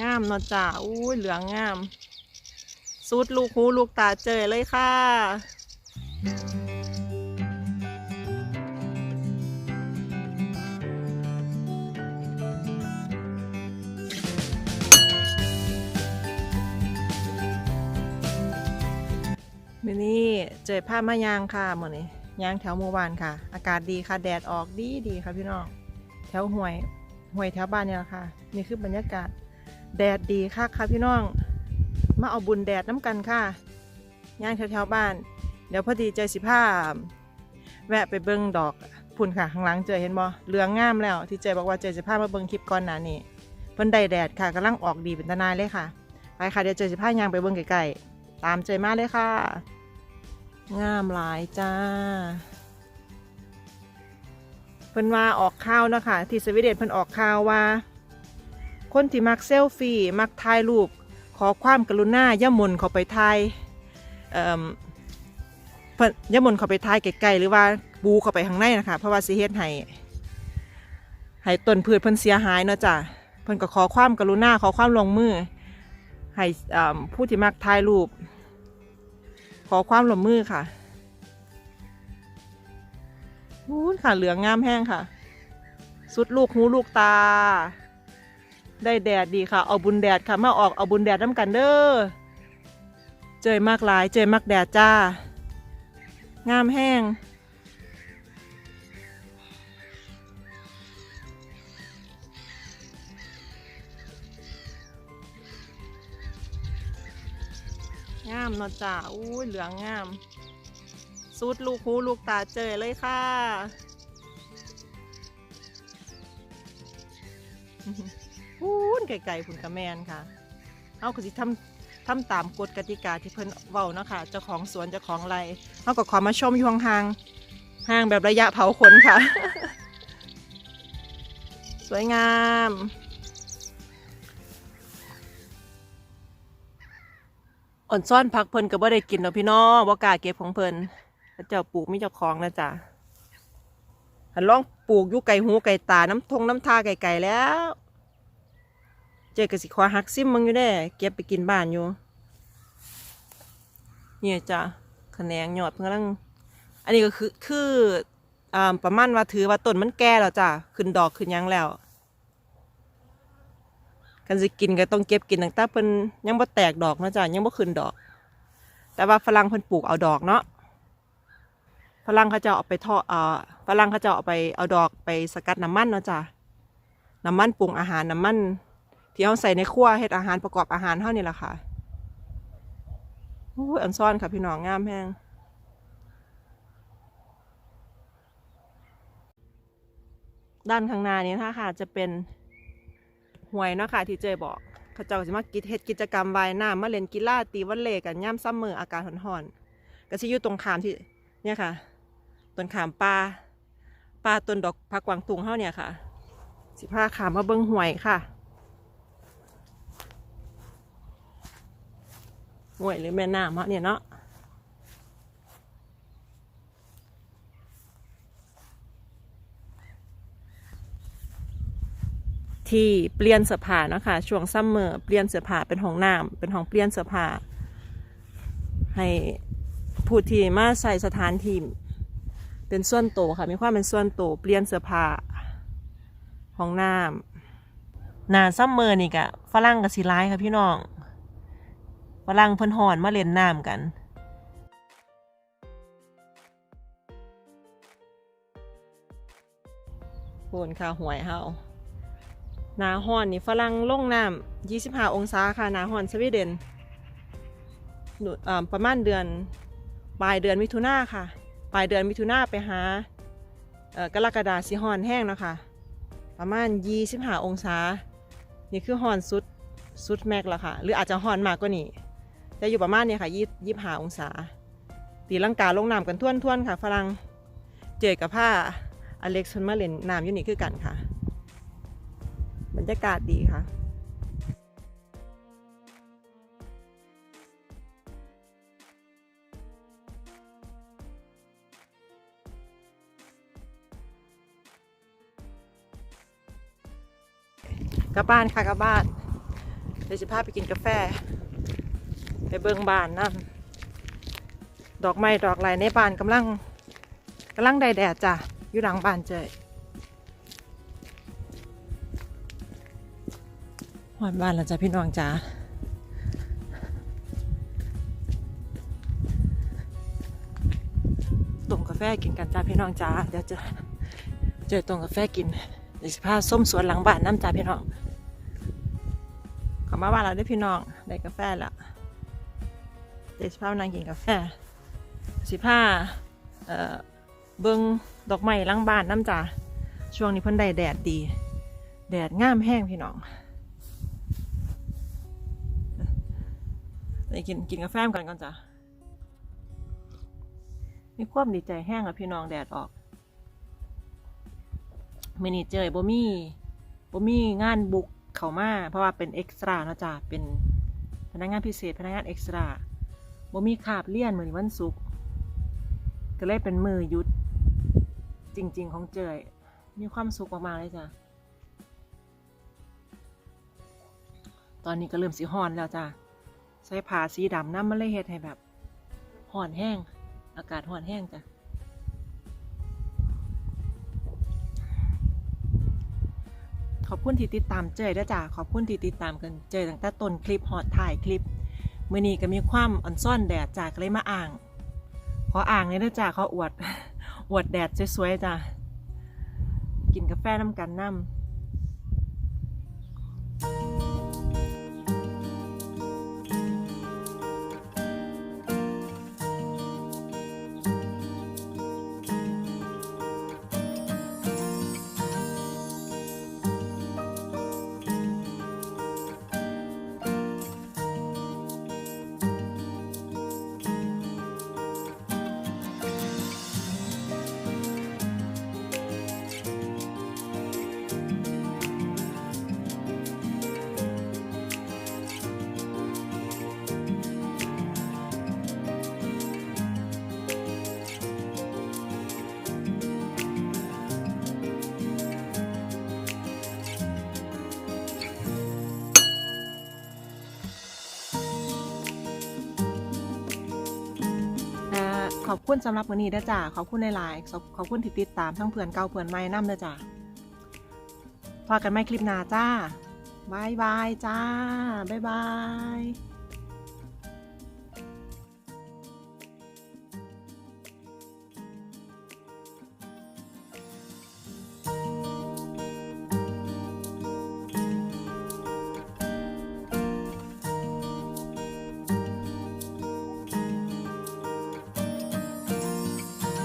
งามเนาะจ้าอุ้ยเหลืองงามสุดลูกหูลูกตาเจอเลยค่ะมื่อนี้เจอภาพมายางค่ะหมดนี้ยางแถวหมู่บ้านค่ะ อากาศดีค่ะแดดออกดีดีค่ะพี่น้องแถวห้วยห้วยแถวบ้านเนี่ยแหละค่ะ นี่คือบรรยากาศ แดดดีค่ะค่ะพี่น้อง มาเอาบุญแดดน้ำกันค่ะย่างแถวแถวๆบ้าน เดี๋ยวพอดีเจอสิผ้าแวะไปเบิ้งดอกพุ่นค่ะข้างหลังเจอเห็นบ่เหลืองงามแล้ว ที่เจบอกว่าเจอสิผ้ามาเบิ้งคลิปก่อนหน้านี้เพิ่นได้แดดค่ะกำลังออกดีเป็นตานายเลยค่ะไปค่ะเดี๋ยวเจอสิผ้ายางไปเบิ้งไกลๆตามเจอมากเลยค่ะ งามหลายจ้าเพิ่นว่าออกข่าวเนาะคะที่สวีเดนเพิ่นออกข่าวว่า คนที่มักเซลฟี่มักถ่ายรูป ขอความกรุณาย่ามุนเขาไปถ่ายเอ่อเพิ่นอย่ามุนเขาไปถ่ายไกลๆหรือว่าบูเขาไปข้างในนะคะเพราะว่าสิเฮ็ดให้ให้ต้นพืชเพิ่นเสียหายเนาะจ้ะเพิ่นก็ขอความกรุณาขอความลงมือให้ผู้ที่มักถ่ายรูป ขอความร่วมมือค่ะนู้นค่ะเหลืองงามแห้งค่ะ สุดลูกหูลูกตา ได้แดดดีค่ะ เอาบุญแดดค่ะ มาออกเอาบุญแดดน้ำกันเด้อ เจยมากหลาย เจยมากแดดจ้า งามแห้ง งามเนาะจ้าอุ้ยเหลืองงามสุดลูกหูลูกตาเจอเลยค่ะ ไก่ๆผุนกระแมนค่ะเอาก็สิทำทำตามกฎกติกาที่เพิ่นเว้าเนาะค่ะเจ้าของสวนเจ้าของไรเอาก็ขอมาชมอยู่ห่างๆห่างแบบระยะเผาขนค่ะ สวยงามอ่อนซ่อนพักเพิ่นก็บ่ได้กินเนาะพี่น้องบ่กล้าเก็บของเพิ่นพระเจ้าปลูกมีเจ้าของนะจ๊ะหันลองปลูกอยู่ไก่หูไก่ตาน้ำทงน้ำทาไก่ๆแล้ว เจอก็สิขอหักซิมมึงอยู่ได้เก็บไปกินบ้านอยู่ เนี่ยจ้ะขะแขนงยอดเพิ่งกำลัง อันนี้ก็คือคืออ่าประมาณว่าถือว่าต้นมันแก่แล้วจ้ะขึ้นดอกขึ้นยังแล้วกันสิกินก็ต้องเก็บกินตั้งแต่เพิ่นยังบ่แตกดอกนะจ้ะยังบ่ขึ้นดอก แต่ว่าฝรั่งเพิ่นปลูกเอาดอกเนาะฝรั่งเขาจะเอาไปทอดเอ่อฝรั่งเขาจะเอาไปเอาดอกไปสกัดน้ำมันเนาะจ้ะน้ำมันปรุงอาหารน้ำมัน ที่เขาใส่ในครัวเฮ็ดอาหารประกอบอาหารเท่านี่แหละค่ะอู้ยอันซ่อนค่ะพี่น้องงามแฮงด้านข้างหน้านี้นะคะ จะเป็นหวยเนาะค่ะที่เจยบอกเขาเจ้าจะมากิจเฮ็ดกิจกรรมวายน้ำมาเล่นกีฬาตีวอลเลย์กันย่ำซัมเมออากาศร้อนๆก็สิอยู่ตรงขามที่เนี่ยค่ะต้นขามปลาปลาต้นดอกผักกวางตุงเฮาเนี่ยค่ะสิพาขามมาเบิ้งหวยค่ะ หวยหรือแม่น้ำเฮาเนี่ยเนาะที่เปลี่ยนเสื้อผ้าเนาะค่ะช่วงซัมเมอร์เปลี่ยนเสื้อผ้าเป็นห้องน้ำเป็นห้องเปลี่ยนเสื้อผ้าให้ผู้ที่มาใส่สถานที่เป็นส่วนโตค่ะ มีความเป็นส่วนโตเปลี่ยนเสื้อผ้าห้องน้ำหนาซัมเมอร์นี่กะฝรั่งกับสีร้ายค่ะพี่น้อง ฝรั่งเพิ่นหอนมาเล่นน้ำกันโคนค่ะหวยเฮาหนาฮ้อนนี่ฝรั่งลงน้ำ25องศาค่ะหนาฮ้อนสวีเดนประมาณเดือนปลายเดือนมิถุนาค่ะ ปลายเดือนมิถุนาไปหาเอ่อกรกฎาสิฮ้อนแห้งเนาะคะประมาณ25องศา นี่คือฮ้อนสุดสุดแม็กแล้วค่ะ หรืออาจจะฮ้อนมากกว่านี้ แต่อยู่ประมาณเนี้ค่ะ20 25องศา ตีลังกาลงน้ำกันท่วนๆค่ะ ฝรั่งเจอกับผ้าอเล็กซ์เพิ่นมาเล่นน้ำอยู่นี่คือกันค่ะ บรรยากาศดีค่ะกลับบ้านค่ะกลับบ้านเดี๋ยวจะพาไปกินกาแฟ ไปเบิงบานนั่นดอกไม้ดอกไหลในบานกำลังกำลังได้แดดจ้ะอยู่หลังบานเจยหอดบ้านแล้วจ้ะพี่น้องจ้าต้มกาแฟกินกันจ้าพี่น้องจ้าเดี๋ยวจะเจอต้มกาแฟกินเดี๋ยวจะพาส้มสวนหลังบ้านน้ำจ้าพี่น้องขอมาบ้านเราได้พี่น้องได้กาแฟแล้ว เดี๋ยวสิพามานั่งกินกาแฟสิพาเอ่อเบิงดอกไม้ล้างบ้านน้ำจ่าช่วงนี้เพิ่นได้แดดดี แดดงามแห้งพี่น้องไปกินกินกาแฟกันก่อนจ้ะมีความดีใจแห้งแล้วพี่น้องแดดออกมินิเจยบ่มี่บ่มี่งานบุกเขามา เพราะว่าเป็นเอ็กซ์ตร้านะจ้ะเป็นพนักงานพิเศษพนักงานเอ็กซ์ตร้า บ่มีคาบเลี่ยนเหมือนวันศุกร์ก็เลยเป็นมือยุด จริง ๆ ของเจยมีความสุขมากๆเลยจ้ะ ตอนนี้ก็เริ่มสีฮ้อนแล้วจ้ะใส่ผ้าสีดำน้ำมันเลยเฮ็ดให้แบบฮ้อนแห้ง อากาศฮ้อนแห้งจ้ะขอบคุณที่ติดตามเจยด้วยจ้ะ ขอบคุณที่ติดตามกันเจยตั้งแต่ต้นคลิปฮอดถ่ายคลิป มื่อนี้ก็มีความอ่อนซ่อนแดดจากเลยมาอ่าง ขออ่างเลยนะจ้าเขาอวด อวดแดดสวยๆจ้ากินกาแฟน้ำกันน้ำ อบคุณสำหรับวันนี้นะจ้าขอบคุณในไลน์ขอบคุณที่ติดตามทั้งเพื่อนเก่าเพื่อนใหม่น้ำนะจ้าพอกันไม่คลิปหน้าจ้าบายบายจ้าบ๊ายบาย